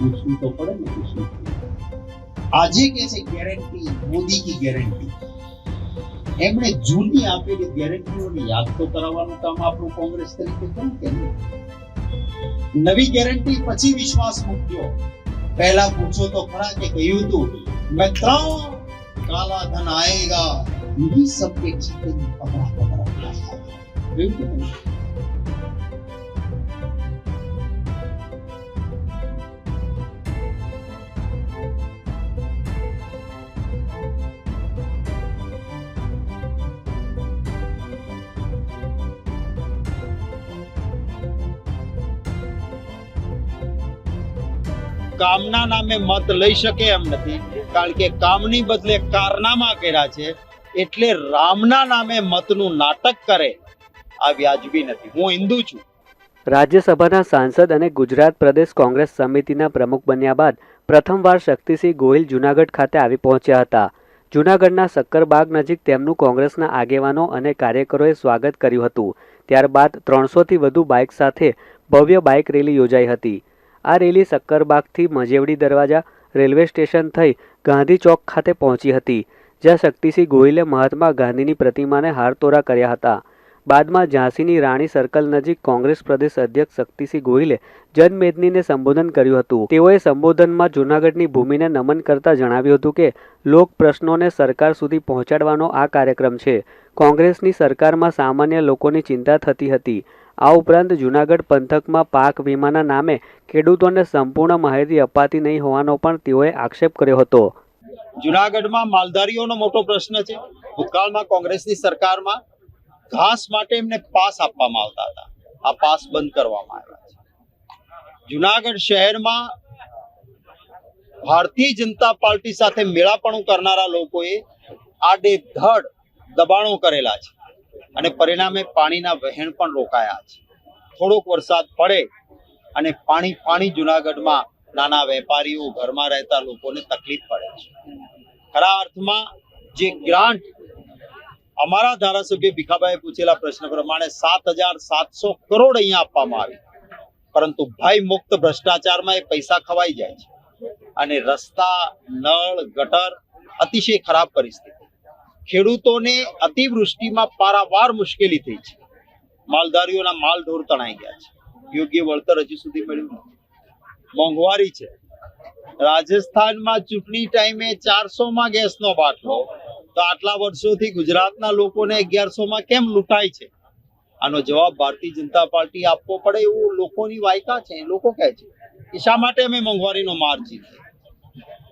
પૂછવું તો પડે ને કે આજે કે છે ગેરંટી મોદી કી ગેરંટી એમણે જૂની આપેલી ગેરંટીઓને યાદ તો કરાવવાનું કામ આપણું કોંગ્રેસ તરીકે કેમ કે નવી ગેરંટી પછી વિશ્વાસ મૂક્યો. પહેલા પૂછો તો ખરા કે કહ્યું હતું મેં ત્રણ કાલા ધન આએગા यही सब के जीते में पकड़ा पकड़ा કામના નામે મત લઈ શકે એમ નથી. કારણ કે કામની બદલે કારનામા કર્યા છે, એટલે રામના નામે મતનું નાટક કરે આ વ્યાજબી નથી. હું હિન્દુ છું. રાજ્યસભાના સાંસદ અને ગુજરાત પ્રદેશ કોંગ્રેસ સમિતિના પ્રમુખ બન્યા બાદ પ્રથમવાર શક્તિસિંહ ગોહિલ જૂનાગઢ ખાતે આવી પહોંચ્યા હતા. જૂનાગઢના સક્કરબાગ નજીક તેમનું કોંગ્રેસના આગેવાનો અને કાર્યકરોએ સ્વાગત કર્યું હતું. ત્યારબાદ ત્રણસોથી વધુ બાઇક સાથે ભવ્ય બાઇક રેલી યોજાઈ હતી. આ રેલી સક્કરબાગથી મજેવડી દરવાજા રેલવે સ્ટેશન થઈ ગાંધી ચોક ખાતે પહોંચી હતી, જ્યાં શક્તિસિંહ ગોહિલે મહાત્મા ગાંધીની પ્રતિમાને હારતોરા કર્યા હતા. બાદમાં ઝાંસીની રાણી સર્કલ નજીક કોંગ્રેસ પ્રદેશ અધ્યક્ષ શક્તિસિંહ ગોહિલે જનમેદનીને સંબોધન કર્યું હતું. તેઓએ સંબોધનમાં જૂનાગઢની ભૂમિને નમન કરતા જણાવ્યું હતું કે, લોક પ્રશ્નોને સરકાર સુધી પહોંચાડવાનો આ કાર્યક્રમ છે. કોંગ્રેસની સરકારમાં સામાન્ય લોકોની ચિંતા થતી હતી. આ ઉપરાંત જૂનાગઢ પંથકમાં પાક વીમાના નામે ખેડૂતોને સંપૂર્ણ માહિતી અપાતી નહીં હોવાનો પણ તેઓએ આક્ષેપ કર્યો હતો. જૂનાગઢમાં માલધારીઓનો મોટો પ્રશ્ન છે. ભૂતકાળમાં કોંગ્રેસની સરકારમાં ઘાસ માટે એમને પાસ આપવામાં આવતા હતા. આ પાસ બંધ કરવામાં આવ્યા છે. જુનાગઢ શહેરમાં ભારતીય જનતા પાર્ટી સાથે મેળાપણું કરનારા લોકોએ આડેધડ દબાણો કરેલા છે. અને પરિણામે પાણીના વહેણ પણ રોકાયા છે. થોડોક વરસાદ પડે અને પાણી પાણી જુનાગઢમાં નાના વેપારીઓ ઘરમાં રહેતા લોકોને તકલીફ પડે છે. ખરા અર્થમાં જે ગ્રાન્ટ અમારા ધારાસભ્ય ભીખાભાઈ પૂછેલા પ્રશ્ન પ્રમાણે સાત હજાર સાતસો કરોડ અહીંયા આપવામાં આવી. પરંતુ ભય મુક્ત ભ્રષ્ટાચારમાં એ પૈસા ખવાઈ જાય છે. અને રસ્તા, નળ, ગટર અતિશય ખરાબ પરિસ્થિતિ. ખેડૂતોને અતિવૃષ્ટિમાં પારાવાર મુશ્કેલી થઈ છે. માલધારીઓના માલ ઢોર તણાઈ ગયા છે. યોગ્ય વળતર હજી સુધી મળ્યું નથી. મોંઘવારી છે. રાજસ્થાનમાં ચૂંટણી ટાઈમે ચારસો માં ગેસનો બાટલો. તો આટલા વર્ષોથી ગુજરાતના લોકોને અગિયારસો માં કેમ લૂંટાય છે? આનો જવાબ ભારતીય જનતા પાર્ટી આપવો પડે એવું લોકોની વાયકા છે. લોકો કહે છે કે શા માટે અમે મોંઘવારીનો માર જીતીએ?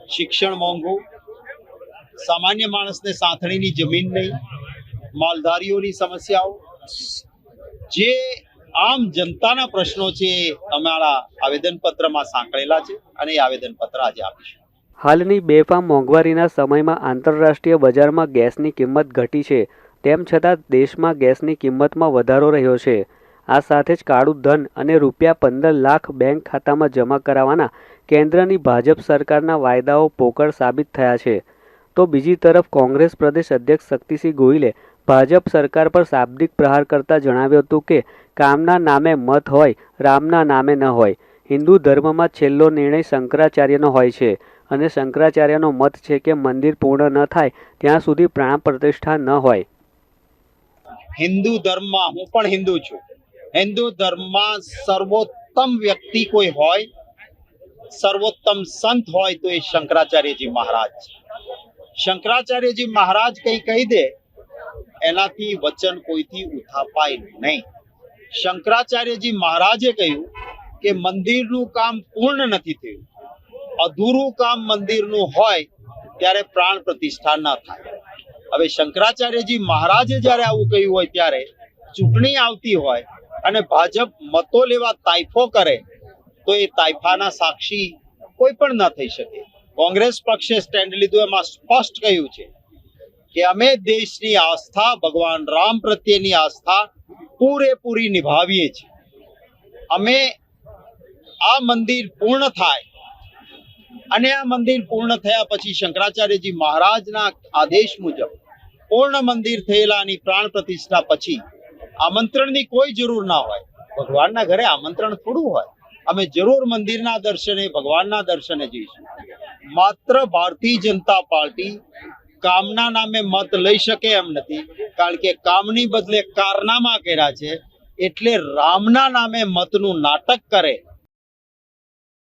શિક્ષણ મોંઘું સામાન્ય માણસને સાંથણીની જમીન નહીં, માલધારીઓની સમસ્યાઓ. જે આમ જનતાના પ્રશ્નો છે અમારા આવેદનપત્રમાં સાંકળેલા છે અને એ આવેદનપત્ર આજે આપીશું. હાલની બેફામ મોંઘવારીના સમયમાં આંતરરાષ્ટ્રીય બજારમાં ગેસની કિંમત ઘટી છે, તેમ છતાં દેશમાં ગેસની કિંમતમાં વધારો રહ્યો છે. આ સાથે જ કાળું ધન અને રૂપિયા પંદર લાખ બેંક ખાતામાં જમા કરાવવાના કેન્દ્રની ભાજપ સરકારના વાયદાઓ પોકળ સાબિત થયા છે. તો બીજી તરફ કોંગ્રેસ પ્રદેશ અધ્યક્ષ શક્તિસિંહ ગોહિલે ભાજપ સરકાર પર શાબ્દિક પ્રહાર કરતા જણાવ્યું હતું કે, કામના નામે મત હોય, રામના નામે ન હોય. હિન્દુ ધર્મમાં છેલ્લો નિર્ણય શંકરાચાર્યનો હોય છે. અને શંકરાચાર્યનો મત છે કે મંદિર પૂર્ણ ન થાય, ત્યાં સુધી પ્રાણ પ્રતિષ્ઠા ન હોય. હિન્દુ ધર્મમાં, હું પણ હિન્દુ છું. હિન્દુ ધર્મમાં સર્વોત્તમ વ્યક્તિ કોઈ હોય, સર્વોત્તમ સંત હોય તો એ શંકરાચાર્યજી મહારાજ છે. શંકરાચાર્યજી મહારાજ કઈ કહી દે, એનાથી વચન કોઈથી ઉથાપાય નહીં. શંકરાચાર્યજી મહારાજે કહ્યું કે મંદિરનું કામ પૂર્ણ નથી થયું. અધૂરું કામ મંદિરનું હોય ત્યારે પ્રાણ પ્રતિષ્ઠા ન થાય. હવે શંકરાચાર્યજી મહારાજે જ્યારે આવું કહ્યું હોય ત્યારે ચૂંટણી આવતી હોય અને ભાજપ મતો લેવા તાઇફો કરે, તો એ તાઇફાના સાક્ષી કોઈ પણ ન થઈ શકે. કોંગ્રેસ પક્ષે સ્ટેન્ડ લીધું, એમાં સ્પષ્ટ કહ્યું છે કે અમે દેશની આસ્થા, ભગવાન રામ પ્રત્યેની આસ્થા પૂરેપૂરી નિભાવીએ છીએ. અમે આ મંદિર પૂર્ણ થાય અને આ મંદિર પૂર્ણ થયા પછી શંકરાચાર્યજી મહારાજના આદેશ મુજબ પૂર્ણ મંદિર થયેલાની પ્રાણ પ્રતિષ્ઠા પછી આમંત્રણની કોઈ જરૂર ના હોય. ભગવાનના ઘરે આમંત્રણ થોડું હોય. અમે જરૂર મંદિરના દર્શને, ભગવાનના દર્શને જઈશું. માત્ર ભારતીય જનતા પાર્ટી કામના નામે મત લઈ શકે એમ નથી. કારણ કે કામની બદલે કારનામા કર્યા છે, એટલે રામના નામે મતનું નાટક કરે